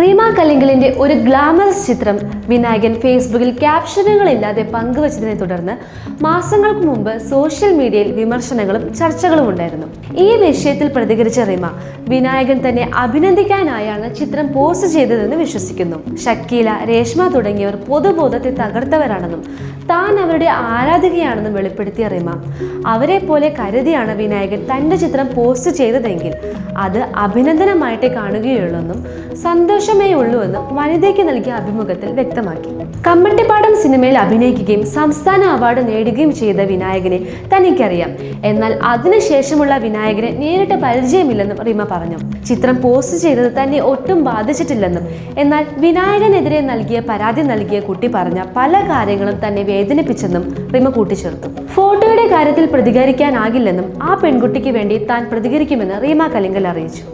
റീമ കല്ലിങ്കലിന്റെ ഒരു ഗ്ലാമറസ് ചിത്രം വിനായകൻ ഫേസ്ബുക്കിൽ ക്യാപ്ഷനുകളില്ലാതെ പങ്കുവച്ചതിനെ തുടർന്ന് മാസങ്ങൾക്ക് മുമ്പ് സോഷ്യൽ മീഡിയയിൽ വിമർശനങ്ങളും ചർച്ചകളും ഉണ്ടായിരുന്നു. ഈ വിഷയത്തിൽ പ്രതികരിച്ച റീമ വിനായകൻ തന്നെ അഭിനന്ദിക്കാനായാണ് ചിത്രം പോസ്റ്റ് ചെയ്തതെന്ന് വിശ്വസിക്കുന്നു. ഷക്കീല രേഷ്മ തുടങ്ങിയവർ പൊതുബോധത്തെ തകർത്തവരാണെന്നും താൻ അവരുടെ ആരാധികയാണെന്നും വെളിപ്പെടുത്തിയ റീമ അവരെ പോലെ കരുതിയാണ് വിനായകൻ തന്റെ ചിത്രം പോസ്റ്റ് ചെയ്തതെങ്കിൽ അത് അഭിനന്ദനമായിട്ടേ കാണുകയുള്ളൂവെന്നും സന്തോഷമേ ഉള്ളൂ എന്ന് വനിതയ്ക്ക് നൽകിയ അഭിമുഖത്തിൽ വ്യക്തമാക്കി. കമ്മട്ടിപ്പാടം സിനിമയിൽ അഭിനയിക്കുകയും സംസ്ഥാന അവാർഡ് നേടുകയും ചെയ്ത വിനായകനെ തനിക്കറിയാം. എന്നാൽ അതിനുശേഷമുള്ള വിനായകനെ നേരിട്ട് പരിചയമില്ലെന്നും റിമ പറഞ്ഞു. ചിത്രം പോസ്റ്റ് ചെയ്തത് തന്നെ ഒട്ടും ബാധിച്ചിട്ടില്ലെന്നും എന്നാൽ വിനായകനെതിരെ നൽകിയ പരാതി നൽകിയ കുട്ടി പറഞ്ഞ പല കാര്യങ്ങളും തന്നെ വേദനിപ്പിച്ചെന്നും റിമ കൂട്ടിച്ചേർത്തു. ഫോട്ടോയുടെ കാര്യത്തിൽ പ്രതികരിക്കാനാകില്ലെന്നും ആ പെൺകുട്ടിക്ക് വേണ്ടി താൻ പ്രതികരിക്കുമെന്ന് റീമ കലിങ്കൽ അറിയിച്ചു.